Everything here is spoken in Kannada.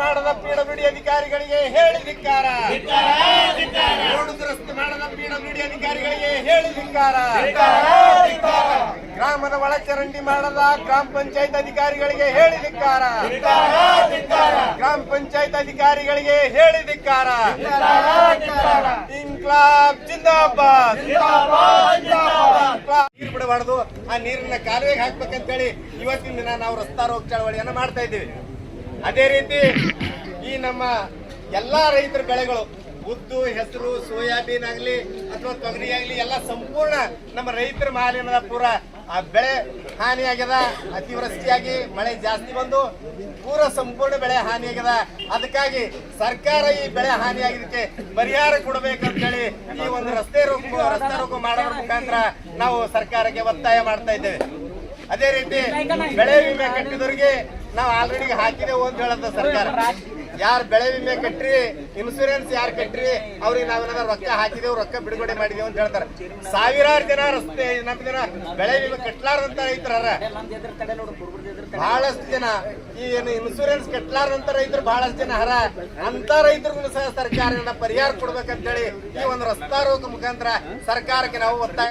ಮಾಡದ ಪಿಡಬ್ಲ್ಯೂಡಿ ಅಧಿಕಾರಿಗಳಿಗೆ ಹೇಳಿ ಧಿಕ್ಕಾರ. ರೋಡ್ ದುರಸ್ತಿ ಮಾಡದ ಪಿಡಬ್ಲ್ಯೂಡಿ ಅಧಿಕಾರಿಗಳಿಗೆ ಹೇಳಿ ಧಿಕ್ಕಾರ. ಗ್ರಾಮದ ಒಳಚರಂಡಿ ಮಾಡದ ಗ್ರಾಮ ಪಂಚಾಯತ್ ಅಧಿಕಾರಿಗಳಿಗೆ ಹೇಳಿ ಧಿಕ್ಕಾರ. ಗ್ರಾಮ ಪಂಚಾಯತ್ ಅಧಿಕಾರಿಗಳಿಗೆ ಹೇಳಿ ಧಿಕ್ಕಾರ. ಇನ್ಕ್ಲಾಬ್ ಜಿಂದಾಬಾದ್. ನೀರು ಬಿಡಬಾರ್ದು. ಆ ನೀರನ್ನ ಕಾಲುವೆಗೆ ಹಾಕ್ಬೇಕಂತೇಳಿ ಇವತ್ತಿನ ದಿನ ನಾವು ರಸ್ತಾ ರೋಗ ಚಳವಳಿಯನ್ನ ಮಾಡ್ತಾ ಇದ್ದೀವಿ. ಅದೇ ರೀತಿ ಈ ನಮ್ಮ ಎಲ್ಲಾ ರೈತರ ಬೆಳೆಗಳು ಉದ್ದು ಹೆಸರು, ಸೋಯಾಬೀನ್ ಆಗಲಿ ಅಥವಾ ತೊಗರಿ ಆಗಲಿ ಎಲ್ಲ ಸಂಪೂರ್ಣ ನಮ್ಮ ರೈತರ ಮಾಲಿನ್ಯದ ಪೂರ ಆ ಬೆಳೆ ಹಾನಿಯಾಗ್ಯದ, ಅತಿವೃಷ್ಟಿಯಾಗಿ ಮಳೆ ಜಾಸ್ತಿ ಬಂದು ಪೂರ ಸಂಪೂರ್ಣ ಬೆಳೆ ಹಾನಿಯಾಗ್ಯದ. ಅದಕ್ಕಾಗಿ ಸರ್ಕಾರ ಈ ಬೆಳೆ ಹಾನಿಯಾಗಿದ್ದಕ್ಕೆ ಪರಿಹಾರ ಕೊಡಬೇಕಂತೇಳಿ ಈ ಒಂದು ರಸ್ತೆ ರೋಗು ರಸ್ತೆ ರೋಗ ಮಾಡೋದ್ರ ಮುಖಾಂತರ ನಾವು ಸರ್ಕಾರಕ್ಕೆ ಒತ್ತಾಯ ಮಾಡ್ತಾ ಇದ್ದೇವೆ. ಅದೇ ರೀತಿ ಬೆಳೆ ವಿಮೆ ಕಟ್ಟಿದವರಿಗೆ ನಾವು ಆಲ್ರೆಡಿ ಹಾಕಿದೆವು ಅಂತ ಹೇಳದ ಸರ್ಕಾರ. ಯಾರು ಬೆಳೆ ವಿಮೆ ಕಟ್ರಿ ಇನ್ಸೂರೆನ್ಸ್ ಯಾರು ಕಟ್ರಿ, ಅವ್ರಿಗೆ ನಾವೇನಾದ್ರು ರೊಕ್ಕ ಹಾಕಿದೆವು, ರೊಕ್ಕ ಬಿಡುಗಡೆ ಮಾಡಿದೆವು ಅಂತ ಹೇಳ್ತಾರೆ. ಸಾವಿರಾರು ಜನ ರಸ್ತೆ ನಮ್ಮ ಜನ ಬೆಳೆ ವಿಮೆ ಕಟ್ಲಾರ್ದಂತ ರೈತರ ಬಹಳಷ್ಟು ಜನ. ಈ ಏನು ಇನ್ಸೂರೆನ್ಸ್ ಕಟ್ಲಾರ್ದಂತ ರೈತರು ಬಹಳಷ್ಟು ಜನ ಹರ ಅಂತ ರೈತರಿಗೂ ಸಹ ಸರ್ಕಾರ ಪರಿಹಾರ ಕೊಡ್ಬೇಕಂತೇಳಿ ಈ ಒಂದು ರಸ್ತಾ ರೋಗ ಮುಖಾಂತರ ಸರ್ಕಾರಕ್ಕೆ ನಾವು ಒತ್ತಾಯ